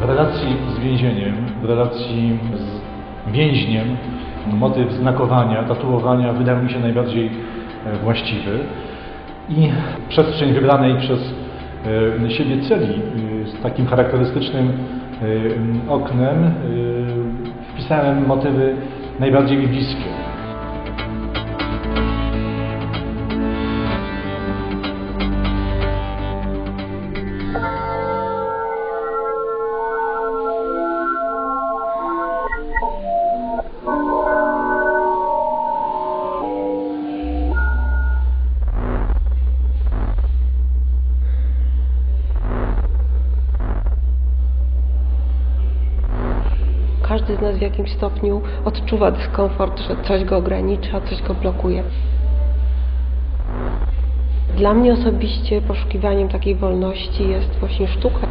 W relacji z więzieniem, w relacji z więźniem, motyw znakowania, tatuowania wydał mi się najbardziej e, właściwy. I przestrzeń wybranej przez e, siebie celi e, z takim charakterystycznym oknem wpisałem motywy najbardziej mi bliskie. Z nas w jakimś stopniu odczuwa dyskomfort, że coś go ogranicza, coś go blokuje. Dla mnie osobiście poszukiwaniem takiej wolności jest właśnie sztuka.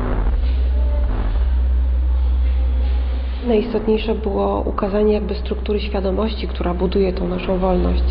Najistotniejsze było ukazanie jakby struktury świadomości, która buduje tą naszą wolność.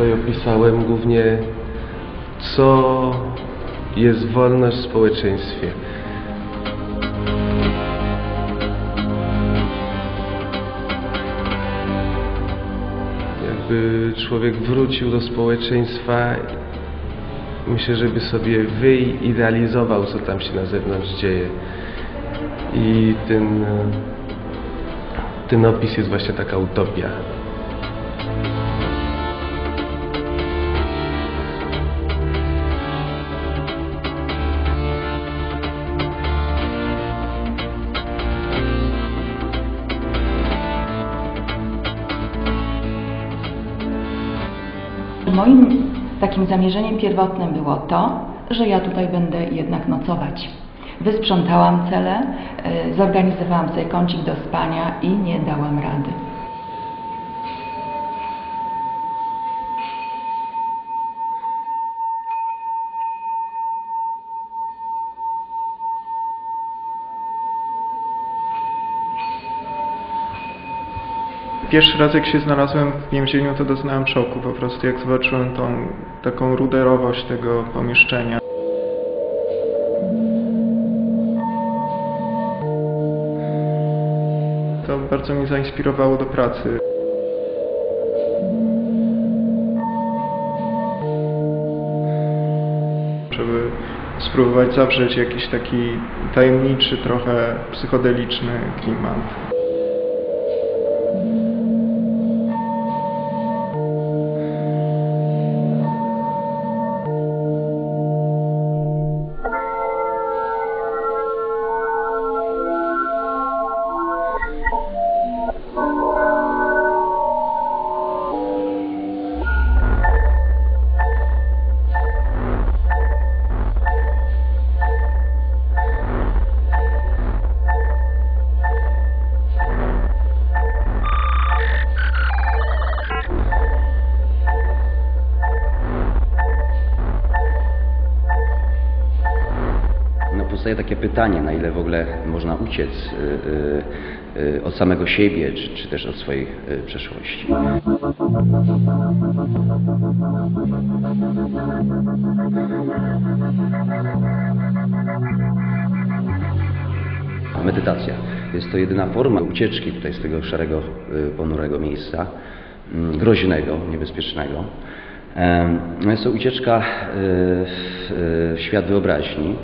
Tutaj opisałem głównie, co jest wolność w społeczeństwie. Jakby człowiek wrócił do społeczeństwa, myślę, żeby sobie wyidealizował, co tam się na zewnątrz dzieje. I ten, ten opis jest właśnie taka utopia. Moim takim zamierzeniem pierwotnym było to, że ja tutaj będę jednak nocować. Wysprzątałam cele, y, zorganizowałam sobie kącik do spania i nie dałam rady. Pierwszy raz jak się znalazłem w więzieniu, to doznałem szoku po prostu, jak zobaczyłem tą taką ruderowość tego pomieszczenia. To bardzo mnie zainspirowało do pracy. Żeby spróbować zawrzeć jakiś taki tajemniczy, trochę psychodeliczny klimat. Powstaje takie pytanie, na ile w ogóle można uciec y, y, y, od samego siebie, czy, czy też od swojej przeszłości. Medytacja. Jest to jedyna forma ucieczki tutaj z tego szarego, ponurego miejsca, mm, groźnego, niebezpiecznego. No jest to ucieczka w świat wyobraźni.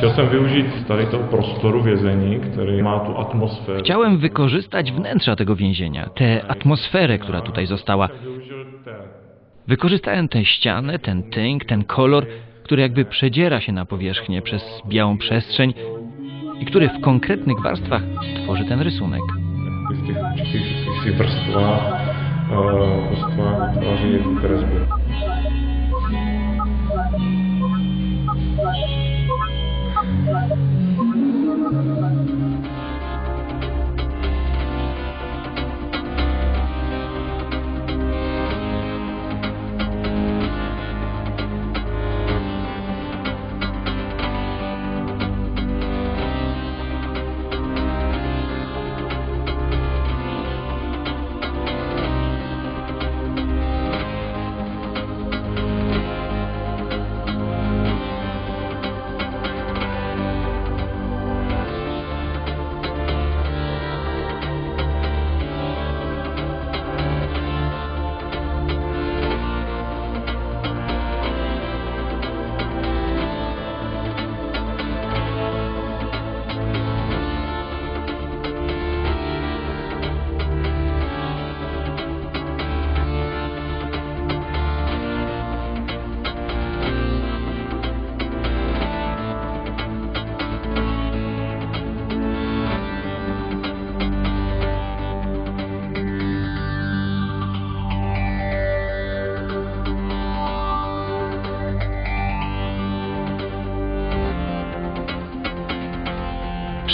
Jsem využít tady toho prostoru který má tu atmosféru. Chciałem wykorzystać wnętrza tego więzienia, tę atmosferę, która tutaj została. Wykorzystałem tę ścianę, ten tynk, ten kolor, który jakby przedziera się na powierzchnię przez białą przestrzeń i który w konkretnych warstwach tworzy ten rysunek. v těch určitých jaksi vrstvách, eh, vrstvách vytváří tu kresbu.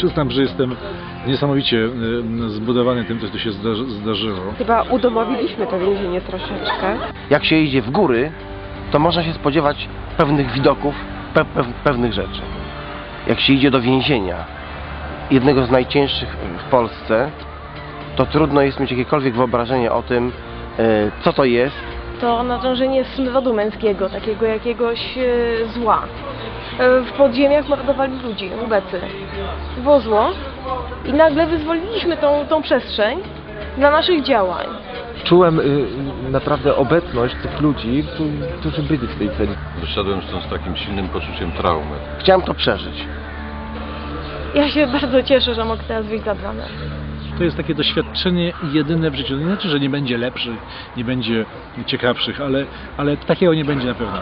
Przyznam, że jestem niesamowicie y, zbudowany tym, co tu się zdarzy, zdarzyło. Chyba udomowiliśmy to więzienie troszeczkę. jak się idzie w góry, to można się spodziewać pewnych widoków, pe, pe, pewnych rzeczy. Jak się idzie do więzienia, jednego z najcięższych w Polsce, to trudno jest mieć jakiekolwiek wyobrażenie o tym, e, co to jest, to natężenie smrodu męskiego, takiego jakiegoś e, zła. E, w podziemiach mordowali ludzi, ubecy. Było zło i nagle wyzwoliliśmy tą, tą przestrzeń dla naszych działań. Czułem y, naprawdę obecność tych ludzi, którzy, byli w tej celi. Wyszedłem stąd z takim silnym poczuciem traumy. chciałem to przeżyć. Ja się bardzo cieszę, że mogę teraz wyjść za bramę. To jest takie doświadczenie jedyne w życiu. Nie znaczy, że nie będzie lepszych, nie będzie ciekawszych, ale, ale takiego nie będzie na pewno.